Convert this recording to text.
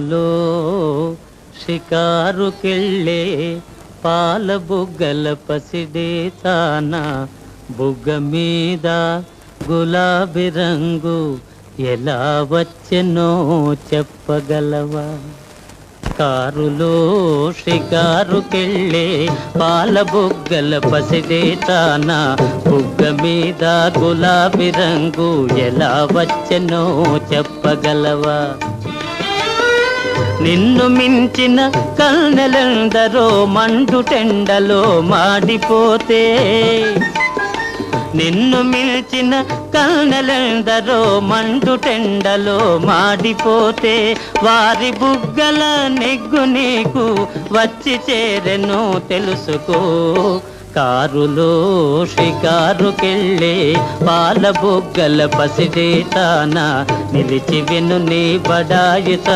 లో షికారుకెళ్ళే పాల బుగ్గల పసిడేతానా బుగ్గ మీద గులాబీ రంగు ఎలా వచ్చెనో చెప్పగలవా? కారులో షికారుకెళ్ళే పాల బుగ్గల పసిడేతానా బుగ్గ మీద గులాబీ రంగు ఎలా వచ్చెనో చెప్పగలవా? నిన్ను మించిన కన్నెలందరో మండుటెండలో మాడిపోతే. నిన్ను మించిన కన్నెలందరో మండుటెండలో మాడిపోతే. వారి బుగ్గల నెగ్గు నీకు వచ్చి చేరెను తెలుసుకో. కారులో షికారుకెళ్ళే పాల బుగ్గల పసిడే నిలిచి విను నీ బడాయిత